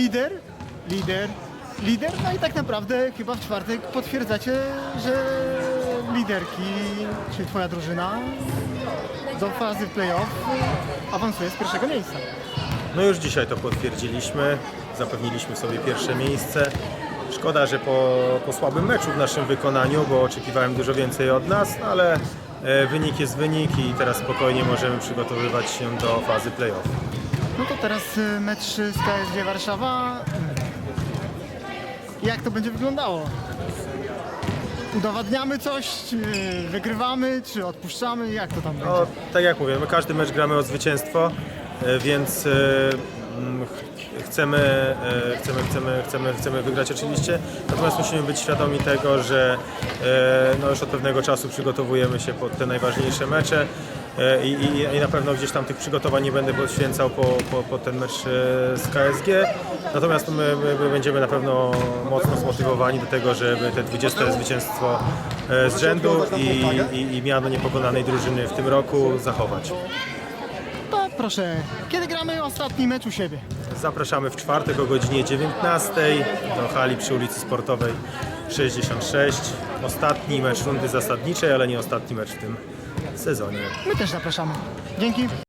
lider, lider, lider, no i tak naprawdę chyba w czwartek potwierdzacie, że liderki, czyli twoja drużyna do fazy playoff awansuje z pierwszego miejsca. No już dzisiaj to potwierdziliśmy, zapewniliśmy sobie pierwsze miejsce. Szkoda, że po, po słabym meczu w naszym wykonaniu, bo oczekiwałem dużo więcej od nas, no ale e, wynik jest wynik i teraz spokojnie możemy przygotowywać się do fazy playoff. No to teraz y, mecz z KSG Warszawa. Jak to będzie wyglądało? Udowadniamy coś, czy wygrywamy, czy odpuszczamy? Jak to tam będzie? No, tak jak mówię, my każdy mecz gramy o zwycięstwo, e, więc e, mm, ch- chcemy, e, chcemy, chcemy, chcemy, chcemy wygrać oczywiście, natomiast musimy być świadomi tego, że e, no już od pewnego czasu przygotowujemy się pod te najważniejsze mecze e, i, i, i na pewno gdzieś tam tych przygotowań nie będę poświęcał po, po, po ten mecz e, z KSG, natomiast my, my, my będziemy na pewno mocno zmotywowani do tego, żeby te 20 zwycięstwo e, z rzędu i, i, i miano niepokonanej drużyny w tym roku zachować. To proszę, kiedy gramy ostatni mecz u siebie? Zapraszamy w czwartek o godzinie 19 do hali przy ulicy Sportowej 66. Ostatni mecz rundy zasadniczej, ale nie ostatni mecz w tym sezonie. My też zapraszamy. Dzięki.